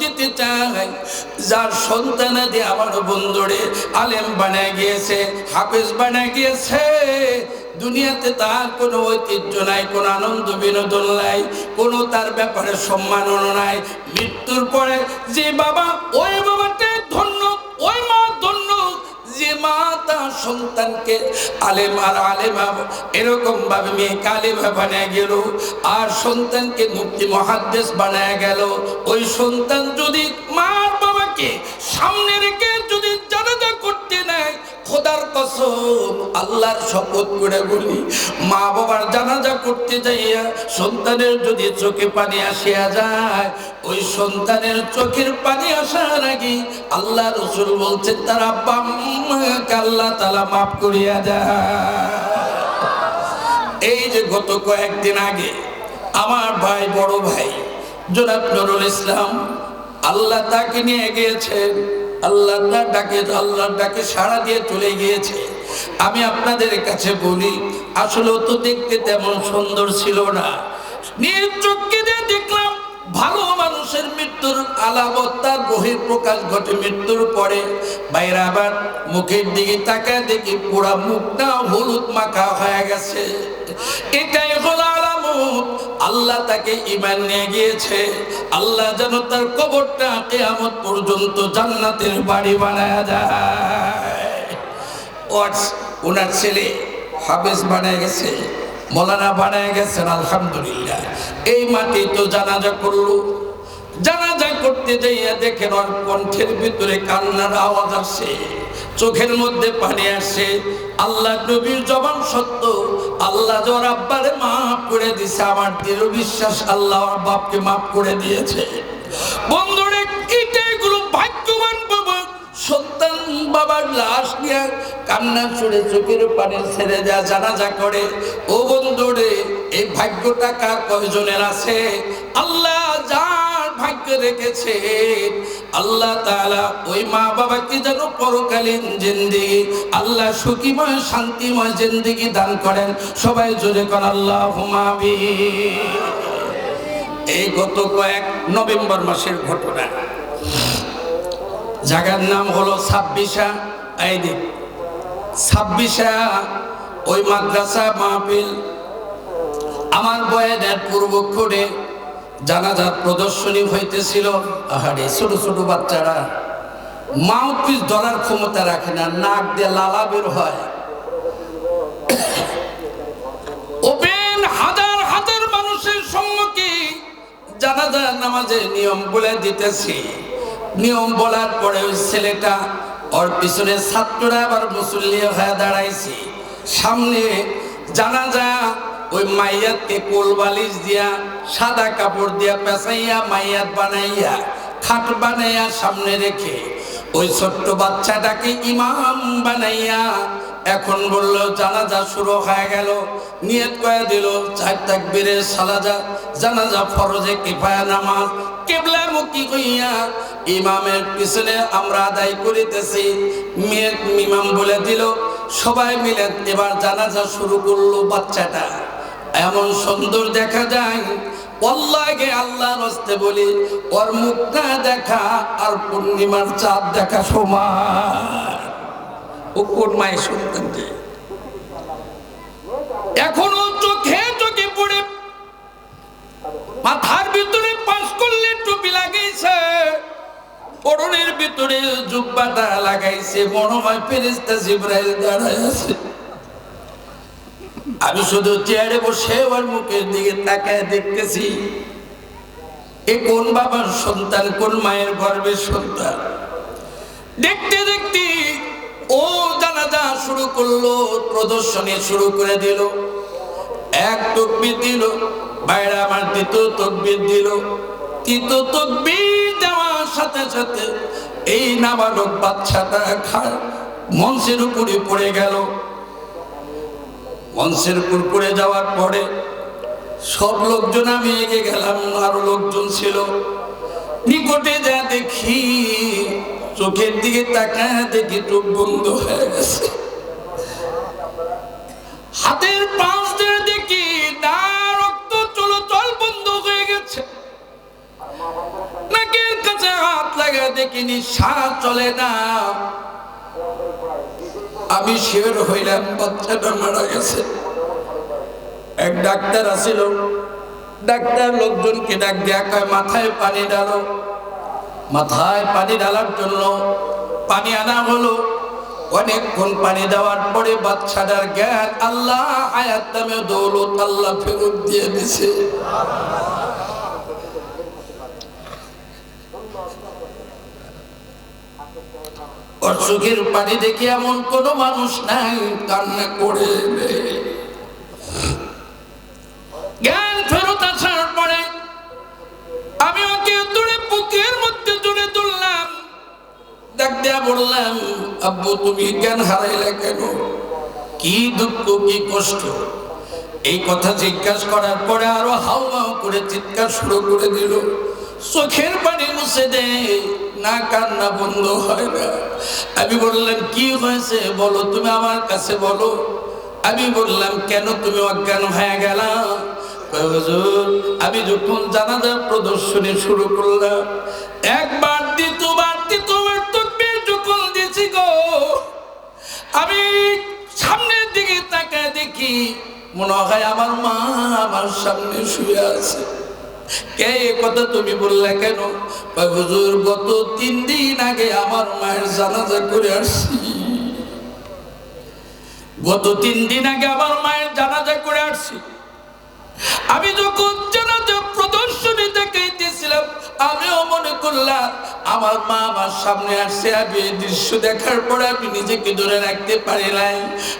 দিতে চাই। যার সন্তানাদি আমার বন্ধুরে আলেম বানায় গিয়েছে, হাফেজ বানায় গিয়েছে। দুনিয়াতে তার কোনো ঐতিহ্য নাই, কোনো আনন্দ বিনোদন নাই, কোনো তার ব্যাপারে সম্মাননা নাই। মৃত্যুর পরে যে বাবা, ওই বাবাতে ধন্য, ওই মা ধন্য, যে মা সন্তানকে আলেম আর আলেমা এরকম ভাবে মেয়েকে আলেমা বানায় গেল। আর সন্তানকে মুক্তি মহাদ্দেশ বানায় গেল। ওই সন্তান যদি মা বাবাকে সামনে রেখে খোদার কসম, আল্লাহর শপথ করে বলি, মা বাবার জানাজা করতে যাইয়া সন্তানের যদি চোখে পানি আসিয়া যায়, ওই সন্তানের চোখের পানি আসার আগে আল্লাহ রসুল বলছেন, তার আব্বা আল্লাহ তালা মাফ করিয়া যায় এই যে গত কয়েকদিন আগে আমার ভাই, বড় ভাই, জনাব নুরুল ইসলাম, আল্লাহ তাকে নিয়ে গিয়েছেন। আল্লাহ ডাকে, আল্লাহর ডাকে সাড়া দিয়ে চলে গিয়েছে। আমি আপনাদের কাছে বলি আসলে তো দেখতে তেমন সুন্দর ছিল না। নিজ চোখকে দেখলাম, ভালো মানুষের মৃত্যুর আলামত তার বহির প্রকাশ ঘটে মৃত্যুর পরে। বাইরে আবার মুখের দিকে তাকায় দেখি, পুরা মুখটা হলুদ মাখা হয়ে গেছে। এটাই হলো আলামত আল্লাহ তাকে ইমান নিয়ে গিয়েছে। আল্লাহ যেন তার কবরটা কেয়ামত পর্যন্ত জান্নাতের বাড়ি বানায় যায় ওনার ছেলে হাফেজ বানায় গেছে, মৌলানা বানায় গেছেন, আলহামদুলিল্লাহ। এই মাটি তো জানাজা করল। জানাজা করতে যাইয়া দেখেন ওর কণ্ঠের ভিতরে কান্নার আওয়াজ আসে। চোখের মধ্যে পানি আসে। আল্লাহ নবীর জবান সত্য। আল্লাহ জোর আব্বারে মাফ করে দিছে, আমার দৃঢ় বিশ্বাস আল্লাহ বাপকে মাফ করে দিয়েছে। বন্ধুরে, এটাই ভাগ্যবান বাবা। সন্তান বাবার লাশ নিয়ে কান্না ছুড়ে চোখের পানি ছেড়ে যা জানাজা করে। ও বন্ধুরে, এই ভাগ্যটা কার কয়জনের আছে? আল্লাহ রেখেছে আল্লাহ তাআলা ওই মা বাবাকে যেন পরকালীন জিন্দিগি, আল্লাহ সুখীময়, শান্তিময় জিন্দিগি দান করেন। সবাই জোরে কর আল্লাহ হুমাবি এই গত কয়েক নভেম্বর মাসের ঘটনা। জায়গার নাম হলো ছাব্বিশা। এই দিক ছাব্বিশা ওই মাদ্রাসা মাহফিল আমার বয়েদের পূর্বক্ষণে জানাজার প্রদর্শনী হইতেছিল। আহারে, ছোট ছোট বাচ্চারা মাউথপিস ধরার ক্ষমতা রাখে না, নাক দিয়ে লালা বের হয়। ওপেন হাজার হাজার মানুষের সম্মুখে নিয়ম বলে দিতেছি। নিয়ম বলার পরে ওই ছেলেটা ওর পিছনে ছাত্ররা আবার হয়ে সামনে জানাজা ওই মাইয়াতকে কোল বালিশ দিয়া, সাদা কাপড় দিয়া পেঁচাইয়া মাইয়াত বানাইয়া, খাট বানাইয়া সামনে রেখে ওই ছোট্ট বাচ্চাটাকে ইমাম বানাইয়া এখন বলল, জানাজা শুরু হয়ে গেল। নিয়ত করে দিল, চার তাকবীরের সালাজা, জানাজা ফরজে কিফায়া নামাজ কেবলা মুক্তি কইয়া ইমামের পিছনে আমরা আদায় করিতেছি। মেয়ে ইমাম বলে দিল, সবাই মিলে এবার জানাজা শুরু করল বাচ্চাটা। এমন সুন্দর দেখা যায়। অল্লাগে আল্লাহ রস্তে বলি, ওর মুখটা দেখা আর পূর্ণিমার চাঁদ দেখা সমান। ও কোন মায়ের সন্তানকে এখনও চোখে চোখে পড়ে, মাথার ভিতরে পাঁচ করলে টুপি লাগাইছে পরনের ভিতরে জুব্বাটা লাগাইছে মনে হয় ফেরিস্তা জিব্রাইল দাঁড়ায় আছে। আমি শুধু চেয়ারে বসে ওর মুখের দিকে তাকায় দেখতেছি, এ কোন বাবার সন্তান, কোন মায়ের গর্বের সন্তান? দেখতে দেখতে ও জানাজা শুরু করল, প্রদর্শনী শুরু করে দিল, এক তকবির দিল, বাইরে আমার দ্বিতীয় তকবির দিল। তৃতীয় তকবির দেওয়ার সাথে সাথে এই নাবালক বাচ্চাটা খায়, মঞ্চের উপরে পড়ে গেল। মঞ্চের পড়ে যাওয়ার পরে সব লোকজন আমি এগে গেলাম, আরও লোকজন ছিল। নিকটে যা দেখি, চোখের দিকে তাকায় দেখি চোখ বন্ধ হয়ে গেছে। হাতের পাঁচ দেখি না রক্ত চলো চল বন্ধ হয়ে গেছে। নাকের কাছে হাত লাগা দেখিনি সারা চলে না। আমি শিওর হইলাম বাচ্চাটা মারা গেছে। এক ডাক্তার আসিল। ডাক্তার লোকজনকে ডাক দেয়া কয়, মাথায় পানি ডালো মাথায় পানি ডালার জন্য পানি আনা হলো। অনেকক্ষণ পানি দেওয়ার পরে বাচ্চাটার জ্ঞান আল্লাহ আয়াত নামে দৌলত আল্লাহ ফেরত দিয়ে দিছে। অসুখের পানি দেখে এমন কোন মানুষ নাই, কান্না করে জ্ঞান ফেরত আসার পরে আমি ওকে দূরে বুকের মধ্যে জুড়ে তুললাম। ডাক দেয়া বললাম, আব্বু, তুমি জ্ঞান হারাইলে কেন? কি দুঃখ, কি কষ্ট? এই কথা জিজ্ঞাসা করার পরে আরও হাউ মাউ করে চিৎকার শুরু করে দিল। চোখের পানি মুছে দে। না, কান্না বন্ধ হয় না। আমি বললাম, কি হয়েছে? বলো, তুমি আমার কাছে বলো। আমি বললাম, কেন তুমি অজ্ঞান হয়ে গেলাম আমি যখন জানাজা প্রদর্শনী শুরু করলাম, একবার, দ্বিতীয়বার, তৃতীয়বার তকবীর যখন দিয়েছি গো, আমি সামনের দিকে তাকায় দেখি, মনে হয় আমার মা আমার সামনে শুয়ে আছে। কে কথা তুমি বললে কেন? হুজুর, গত তিন দিন আগে আমার মায়ের জানাজা করে আসছি। গত তিন দিন আগে আমার মায়ের জানাজা করে আসছি। আমি যখন জানাজা প্রদর্শনী দেখাইতেছিলাম, আমিও মনে করলাম আমার মা আমার সামনে আসছে, আমি এই দৃশ্য দেখার পরে আমি নিজেকে ধরে রাখতে পারি নাই।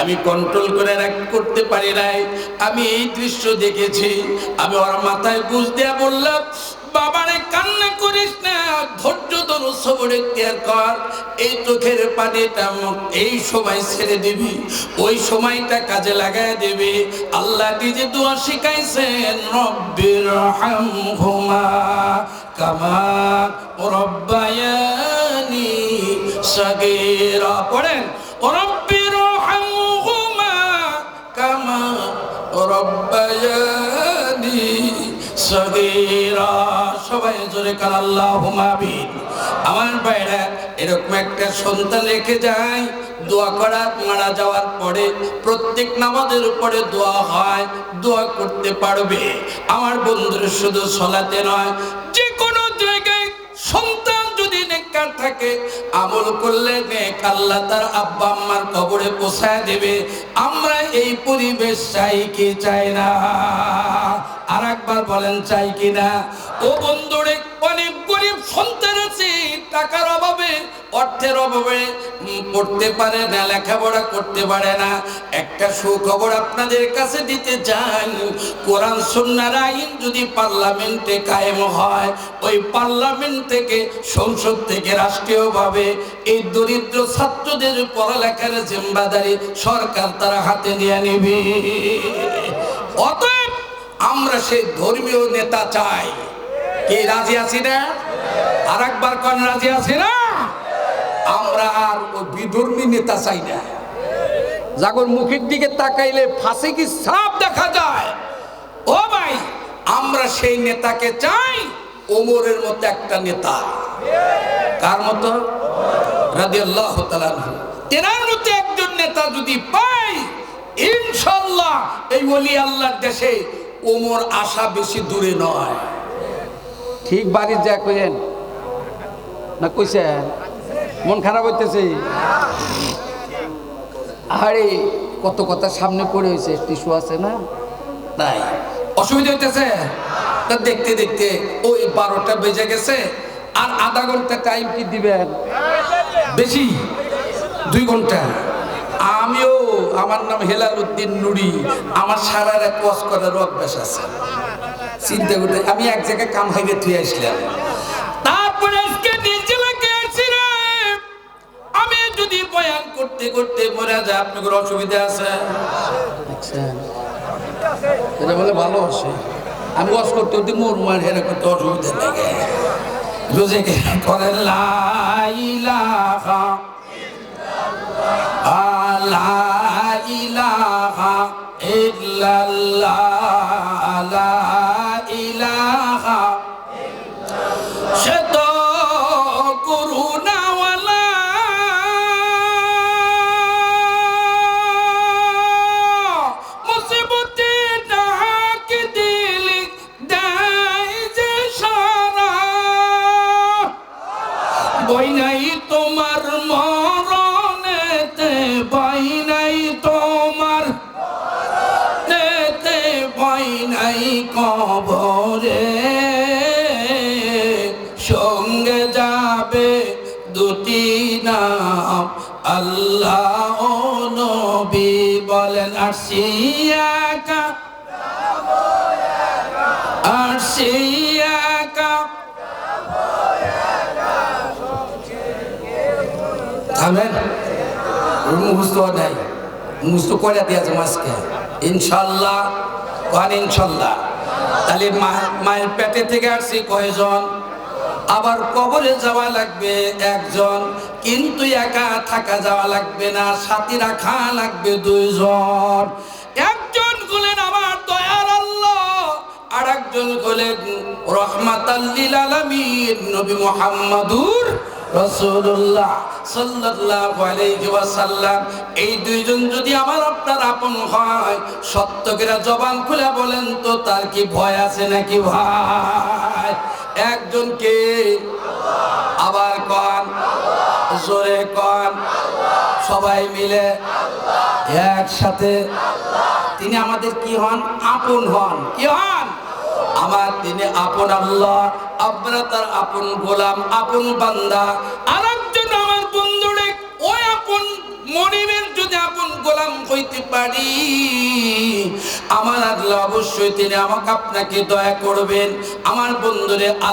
আমি কন্ট্রোল করে করতে পারি নাই। আমি এই দৃশ্য দেখেছি। আমি ওর মাথায় বুঝ দেয়া বললাম বাবারে কান্না করিস না, ধৈর্য ধরো সবর এখতিয়ার কর। এই চোখের পানিটা এই সময় ছেড়ে দিবি, ওই সময়টা কাজে লাগায় দেবে। আল্লাহ নিজে দোয়া শিখাইছেন, রব্বির হামহুমা কামা রব্বায়ানি সাগীরা। পড়েন, রব্বির হামহুমা কামা রব্বায়ানি আমার এরকম একটা সন্তান যায়, দোয়া মারা যাওয়ার পরে প্রত্যেক নামাজের উপরে দোয়া হয়, দোয়া করতে পারবে। আমার বন্ধুর শুধু সলাতে নয় যে কোনো জায়গায় সন্তান যদি নেককার থাকে আমল করলে নেক আল্লাহ তার আব্বা আম্মার কবরে পোষায় দেবে। আমরা এই পরিবেশ চাই কি চাই না? আর একবার বলেন, চাই কি না? ও বন্ধুরে, অনেক গরিব সন্তান আছে, টাকার অভাবে অর্থের অভাবে পড়তে পারে না, লেখাপড়া করতে পারে না। একটা সুখবর আপনাদের কাছে দিতে চান কোরআন সুন্নার আইন যদি পার্লামেন্টে কায়েম হয়, ওই পার্লামেন্ট থেকে, সংসদ থেকে, রাষ্ট্রীয়ভাবে এই দরিদ্র ছাত্রদের পড়ালেখার জিম্বাদারি সরকার তারা হাতে নিয়ে নিবে। অতএব আমরা সেই ধর্মীয় নেতা চাই। কে, রাজি আছি না? আর একবার কোন, রাজি আছি না? আমরা আর ওই বিধর্মী নেতা চাই না। জাগর মুখের দিকে তাকাইলে ফাঁসে কি সাপ দেখা যায়? ও ভাই, আমরা সেই নেতাকে চাই, ওমরের মতো একটা নেতা। কার মতো? রাজি আল্লাহ তেনার মতো একজন নেতা যদি পাই ইনশাল্লাহ এই ওলি আল্লাহর দেশে ওমর আশা বেশি দূরে নয়। ঠিক বাড়ির যা কইেন না কইছেন? মন খারাপ হইতেছে। আরে, কত কথা সামনে পড়ে হয়েছে, টিস্যু আছে না? তাই অসুবিধা হইতেছে? তা দেখতে দেখতে ওই বারোটা বেজে গেছে, আর আধা ঘণ্টা টাইম কি দিবেন? বেশি? দুই ঘণ্টা। আমিও, আমার নাম হেলাল উদ্দিন নুরি, আমার সারা রাত ওয়াজ করার অভ্যাস আছে। চিন্তা করতে আমি এক জায়গায় কাম হাইবে তুই আসলাম। বয়ান করতে করতে মরে যায়। আপনাদের অসুবিধা আছে? এটা বলে ভালো আছে আমি ওয়াজ করতে করতে মোর মার হেরে করতে অসুবিধা লাগে রোজে করে লাইলাহা আলাইলাহা ইল্লাল্লাহ লা ইলাহা সে সঙ্গে যাবে দুটি নাম। আল্লাহ ও নবী বলেন আরশিয়াকা আরশিয়াকা নাই। ইনশাল্লাহ ইনশাল্লাহ? তাহলে মায়ের পেটে থেকে আসছি কয়জন? আবার কবরে যাওয়া লাগবে একজন, কিন্তু একা থাকা যাওয়া লাগবে না সাথী রাখা লাগবে দুইজন। একজন হলেন আমার দয়ার আল্লাহ আর একজন হলেন রহমাতাল্লিল আলামিন, নবী মুহাম্মাদুর রাসূলুল্লাহ সাল্লাল্লাহু আলাইহি ওয়াসাল্লাম। এই দুইজন যদি আমার আপনার আপন হয়, সত্য করে জবান খুলে বলেন তো, তার কি ভয় আছে নাকি ভাই? একজন কে আবার কন, জোরে কন, সবাই মিলে একসাথে। তিনি আমাদের কি হন? আপন হন। কি হন? আমার তিনি আপন আল্লাহ আপনারা তার আপন গোলাম, আপন বান্দা। আর একজন আমার বন্ধুরে, ওই আপন মনিবের যদি আপন গোলাম হইতে পারি আমার আল্লাহ অবশ্যই তিনি আমাকে আপনাকে দয়া করবেন। আমার বন্ধুরে